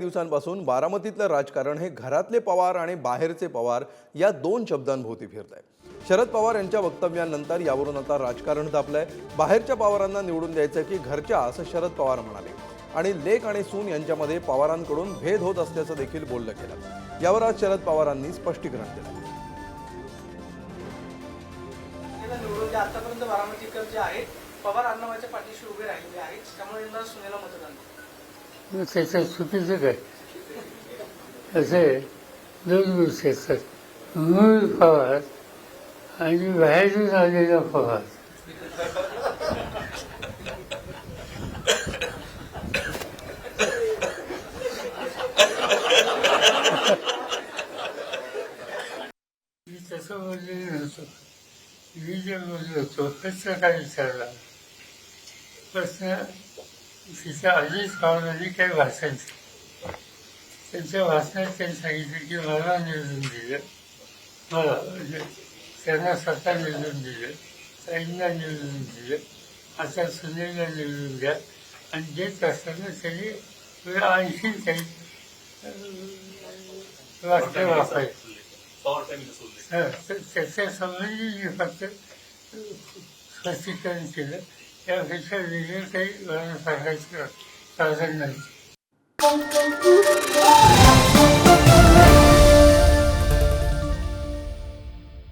दिवसांपासून बारामतीतलं राजकारण हे घरातले पवार आणि बाहेरचे पवार या दोन शब्दांभोवती फिरत आहे शरद पवार यांच्या वक्तव्यानंतर यावरून आता राजकारण तापलंय. बाहेरच्या पवारांना निवडून द्यायचं की घरच्या असं शरद पवार म्हणाले. आणि लेक आणि सून यांच्यामध्ये पवारांकडून भेद होत असल्याचं देखील बोललं गेलं. यावर आज शरद पवारांनी स्पष्टीकरण दिलं. निवडून आतापर्यंत बारामतीकर जे आहेत पवार अण्णाच्या पाठीशी उभे राहिले आहेत. त्यामुळे सुनेला मतदान त्याच्यात चुकीचं काय? असे दोन गोष्टी असतात. मूळ पवार आणि बाहेरून आलेला पवार. मी तसं बोललेलं नव्हतं मी जे बोललो होतो प्रश्न काय विचारला? प्रश्न तिच्या अजित पवारांनी काही भाषण केलं. त्यांच्या भाषणात त्यांनी सांगितलं की मला निवडून दिलं मला म्हणजे त्यांना स्वतः निवडून दिलं ताईंना निवडून दिलं आता सुनेला निवडून द्या आणि देत असताना त्यांनी थोडं आणखी काही अं, वाक्य वापरायचं हं, तर त्याच्या संबंधी मी फक्त स्पष्टीकरण केलं त्यापेक्षा वेगळं काही सांगायचं साधन नाही